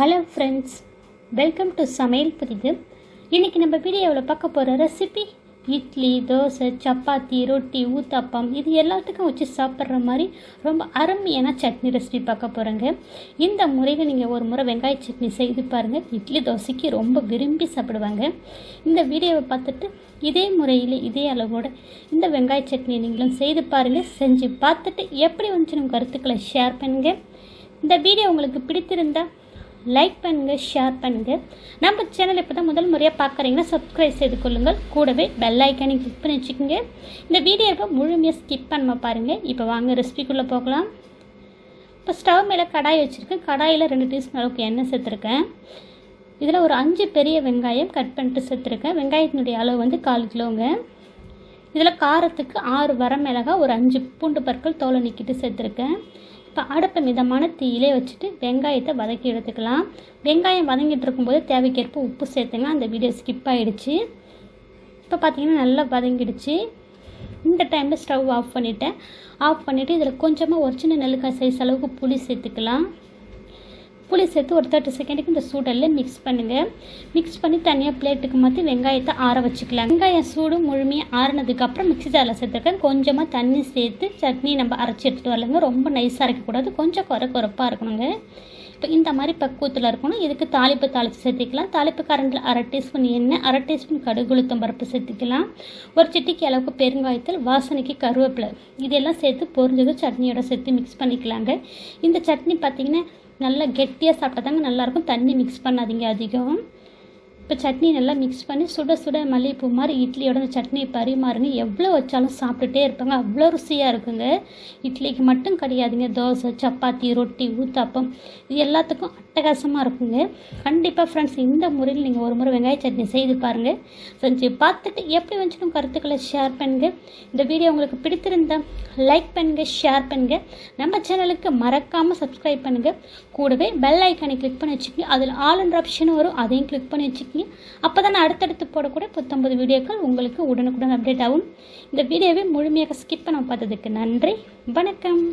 Hello friends welcome to சமையல் புரிது இன்றைக்கி நம்ம வீடியோவில் பார்க்க போகிற ரெசிபி இட்லி தோசை சப்பாத்தி ரொட்டி ஊத்தாப்பம் இது எல்லாத்துக்கும் வச்சு சாப்பிட்ற மாதிரி ரொம்ப அருமையான சட்னி ரெசிபி பார்க்க போகிறேங்க இந்த முறையில் நீங்கள் ஒரு முறை வெங்காய சட்னி செய்து பாருங்கள் இட்லி தோசைக்கு ரொம்ப விரும்பி சாப்பிடுவாங்க. இந்த வீடியோவை பார்த்துட்டு இதே முறையில் இதே அளவோட இந்த வெங்காய சட்னி நீங்களும் செய்து பாருங்கள் செஞ்சு பார்த்துட்டு எப்படி வந்துச்சு நம்ம கருத்துக்களை ஷேர் பண்ணுங்கள் இந்த வீடியோ உங்களுக்கு பிடித்திருந்தால் லைக் பண்ணுங்கள் ஷேர் பண்ணுங்கள் நம்ம சேனல் இப்போ தான் முதல் முறையாக பார்க்குறீங்கன்னா சப்ஸ்கிரைப் செய்து கொள்ளுங்கள். கூடவே பெல் ஐக்கானை கிளிக் பண்ணி வச்சுக்கோங்க. இந்த வீடியோவை முழுமையாக ஸ்கிப் பண்ணாமல் பாருங்கள் இப்போ வாங்க ரெசிபிக்குள்ளே போகலாம். இப்போ ஸ்டவ் மேலே கடாய் வச்சுருக்கேன். கடாயில் ரெண்டு டீஸ்பூன் அளவுக்கு எண்ணெய் சேர்த்துருக்கேன். இதில் ஒரு அஞ்சு பெரிய வெங்காயம் கட் பண்ணிட்டு சேர்த்துருக்கேன். வெங்காயத்தினுடைய அளவு வந்து கால் கிலோங்க. இதில் காரத்துக்கு ஆறு வரமிளகாய் ஒரு அஞ்சு பூண்டு பற்கள் தோலை நிற்கிட்டு சேர்த்துருக்கேன். இப்போ அடுப்பை மிதமான தீயிலே வச்சுட்டு வெங்காயத்தை வதக்கி எடுத்துக்கலாம். வெங்காயம் வதங்கிட்டு இருக்கும்போது தேவைக்கேற்ப உப்பு சேர்த்துங்க அந்த வீடியோ ஸ்கிப் ஆகிடுச்சு இப்போ பார்த்தீங்கன்னா நல்லா வதங்கிடுச்சு. இந்த டைமில் ஸ்டவ் ஆஃப் பண்ணிவிட்டேன் ஆஃப் பண்ணிவிட்டு இதில் கொஞ்சமாக ஒரு சின்ன நெல்லுக்காய் சைஸ் அளவுக்கு புளி சேர்த்துக்கலாம். புளி சேர்த்து ஒரு தேர்ட்டி செகண்டுக்கு இந்த சூடலில் மிக்ஸ் பண்ணுங்கள் மிக்ஸ் பண்ணி தனியாக பிளேட்டுக்கு மாற்றி வெங்காயத்தை ஆற வச்சுக்கலாம். வெங்காயம் சூடு முழுமையாக ஆறினதுக்கப்புறம் மிக்ஸி ஜாரில் சேர்த்துருக்கேன் கொஞ்சமாக தண்ணி சேர்த்து சட்னி நம்ம அரைச்சி எடுத்துகிட்டு வரலங்க. ரொம்ப நைஸாக இருக்கக்கூடாது கொஞ்சம் குறை குறைப்பாக இருக்கணுங்க. இப்போ இந்த மாதிரி பக்குவத்தில் இருக்கணும். இதுக்கு தாளிப்பு தாளித்து சேர்த்திக்கலாம். தாளிப்பு கரண்டில் அரை டீஸ்பூன் எண்ணெய் அரை டீஸ்பூன் கடுகுளுத்தம் பருப்பு சேர்த்திக்கலாம். ஒரு சிட்டிக்கு அளவுக்கு பெருங்காயத்தில் வாசனைக்கு கருவேப்பிலை. இதெல்லாம் சேர்த்து பொரிஞ்சது சட்னியோட சேர்த்து மிக்ஸ் பண்ணிக்கலாங்க. இந்த சட்னி பார்த்திங்கன்னா நல்லா கெட்டியாக சாப்பிட்டா தாங்க நல்லாயிருக்கும். தண்ணி மிக்ஸ் பண்ணாதீங்க அதிகம். இப்போ சட்னி நல்லா மிக்ஸ் பண்ணி சுட சுட மல்லிகைப்பூ மாதிரி இட்லியோட அந்த சட்னி பரிமாறுங்க. எவ்வளோ வச்சாலும் சாப்பிட்டுட்டே இருப்பாங்க. அவ்வளோ ருசியாக இருக்குங்க. இட்லிக்கு மட்டும் கிடையாதுங்க. தோசை சப்பாத்தி ரொட்டி ஊத்தாப்பம் இது எல்லாத்துக்கும் அட்டகாசமாக இருக்குங்க. கண்டிப்பாக ஃப்ரெண்ட்ஸ் இந்த முறையில் நீங்கள் ஒரு முறை வெங்காய சட்னி செய்து பாருங்கள் செஞ்சு பார்த்துட்டு எப்படி வந்துச்சுன்னு கருத்துக்களை ஷேர் பண்ணுங்கள் இந்த வீடியோ உங்களுக்கு பிடித்திருந்தால் லைக் பண்ணுங்கள் ஷேர் பண்ணுங்கள் நம்ம சேனலுக்கு மறக்காமல் சப்ஸ்கிரைப் பண்ணுங்கள் கூடவே பெல் ஐக்கானை கிளிக் பண்ணி வச்சுக்கோங்க. அதில் ஆல் அண்ட் ஆப்ஷனும் வரும். அதையும் கிளிக் பண்ணி வச்சுக்கோங்க. அப்போ தான் நான் அடுத்தடுத்து போடக்கூட புத்தம்பது வீடியோக்கள் உங்களுக்கு உடனுக்குடன் அப்டேட் ஆகும். இந்த வீடியோவை முழுமையாக ஸ்கிப் பண்ண பார்த்ததுக்கு நன்றி. வணக்கம்.